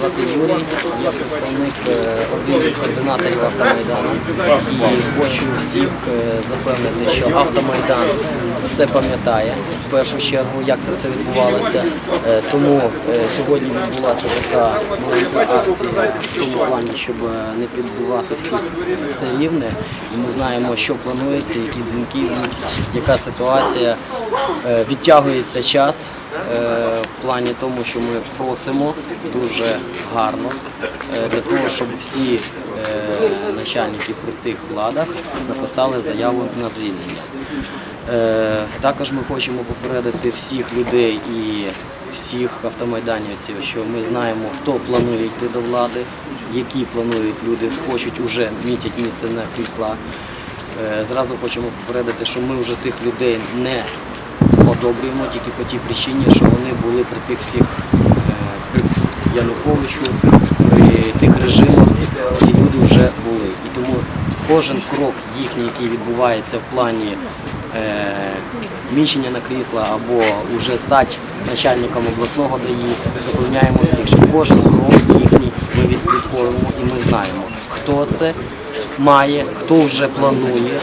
звати Юрій, я представник е, один із координаторів автомайдану. І хочу всіх е, запевнити, що автомайдан все пам'ятає в першу чергу, як це все відбувалося. Е, Тому сьогодні відбулася така маленька акція в тому плані, щоб не підбивати всіх все рівне. Ми знаємо, що планується, які дзвінки, яка ситуація. Відтягується час в плані тому, що ми просимо дуже гарно е, для того, щоб всі е, начальники при тих владах написали заяву на звільнення. Е, Також ми хочемо попередити всіх людей і всіх автомайданівців, що ми знаємо, хто планує йти до влади, які планують люди, хочуть уже мітять місце на крісла. Зразу хочемо попередити, що ми вже тих людей не одобрюємо тільки по тій причині, що вони були при тих всіх е, при Януковичу, при тих режимах. Ці люди вже були. І тому кожен крок їхній, який відбувається в плані е, міщення на крісла або вже стати начальником обласного ДАІ, запевняємо всіх, що кожен крок їхній ми відслідковуємо і ми знаємо, хто це має, хто вже планує.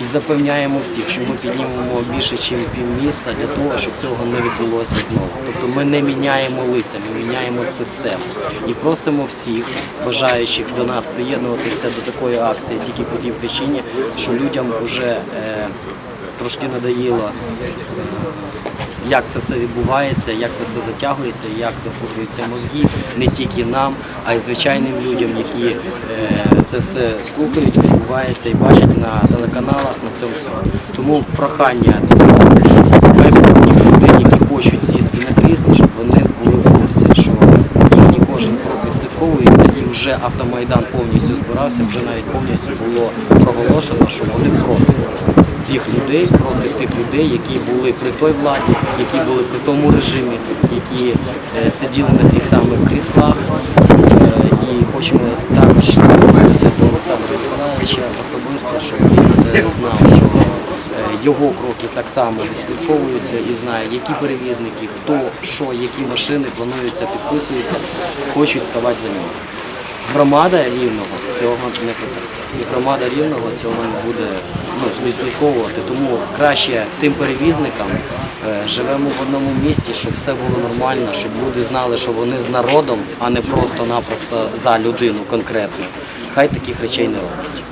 І запевняємо всіх, що ми піднімемо більше, ніж півміста для того, щоб цього не відбулося знову. Тобто ми не міняємо лиця, ми міняємо систему. І просимо всіх бажаючих до нас приєднуватися до такої акції тільки по тій причині, що людям вже е, трошки надоїло, е, як це все відбувається, як це все затягується, як запутуються мозги не тільки нам, а й звичайним людям, які е, це все слухають, відбувається і бачать на телеканалах на цьому. Тому прохання майбутніх людей, які хочуть сісти на крісло, щоб вони були в курсі, що їхній кожен крок відслідковується і вже автомайдан повністю збирався, вже навіть повністю було проголошено, що вони проти цих людей, проти тих людей, які були при той владі, які були при тому режимі, які е, сиділи на цих самих кріслах. Е, і хочемо також Миколаївича особисто, щоб він е, знав, що е, його кроки так само відслідковуються і знає, які перевізники, хто, що, які машини плануються, підписуються, хочуть ставати за нього. Громада рівного цього не потрібна. І громада рівного цього не буде ну, відслідковувати. Тому краще тим перевізникам е, живемо в одному місті, щоб все було нормально, щоб люди знали, що вони з народом, а не просто-напросто за людину конкретно. Хай таких речей не роблять.